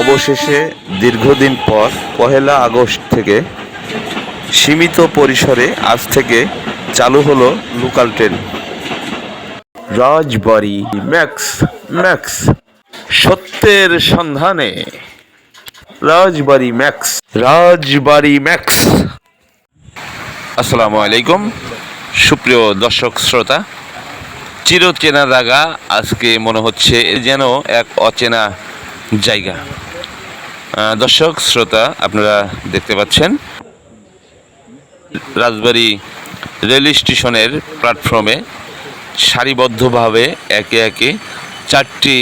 অবশেষে দীর্ঘদিন পর পহেলা আগস্ট থেকে সীমিত পরিসরে আজ থেকে চালু হলো local train. Rajbari max max. সত্যের সন্ধানে। Rajbari max Rajbari max. আসসালামু আলাইকুম। সুপ্রিয় দর্শক শ্রোতা, চিরচেনা জায়গা আজকে মনে হচ্ছে যেন এক অচেনা জায়গা। দর্শক, শ্রোতা, আপনারা দেখতে পাচ্ছেন রাজবাড়ি রেল স্টেশনের প্ল্যাটফর্মে সারিবদ্ধভাবে একে একে চারটি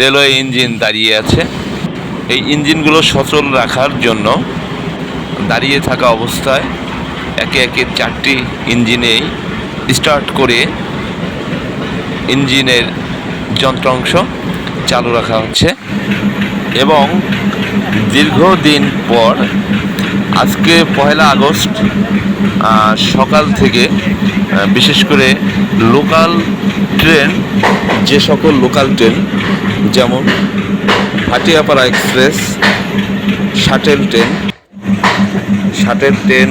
রেলওয়ে ইঞ্জিন দাঁড়িয়ে আছে। এই ইঞ্জিনগুলো সচল রাখার জন্য দাঁড়িয়ে থাকা অবস্থায় একে একে চারটি ইঞ্জিনেই স্টার্ট করে ইঞ্জিনের যন্ত্রাংশ চালু রাখা হচ্ছে এবং দীর্ঘদিন পর আজকে পয়লা আগস্ট সকাল থেকে বিশেষ করে লোকাল ট্রেন, যে সকল লোকাল ট্রেন, যেমন Bhatiapara express, shuttle train shuttle train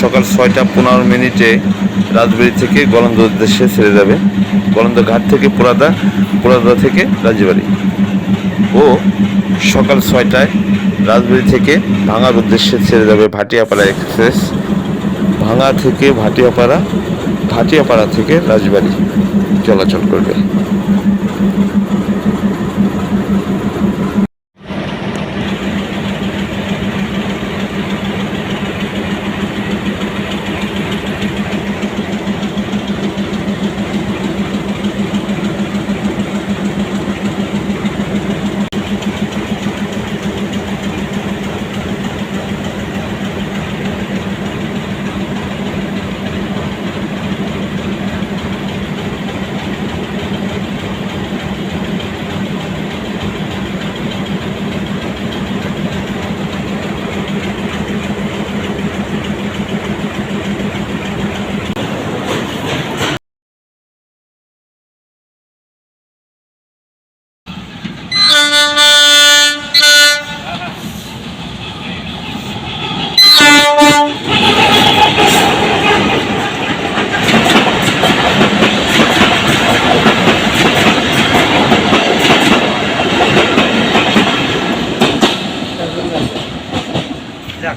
সকাল ছয়টা পনেরো মিনিটে রাজবাড়ি থেকে গলন্দ উদ্দেশ্যে ছেড়ে যাবে। গলন্দ ঘাট থেকে পোড়াদা পোড়াদা থেকে রাজবাড়ি। ও সকাল ছয়টায় রাজবাড়ি থেকে ভাঙার উদ্দেশ্যে ছেড়ে যাবে ভাটিয়াপাড়া এক্সপ্রেস। ভাঙা থেকে ভাটিয়াপাড়া ভাটিয়াপাড়া থেকে রাজবাড়ি চলাচল করবে।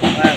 back.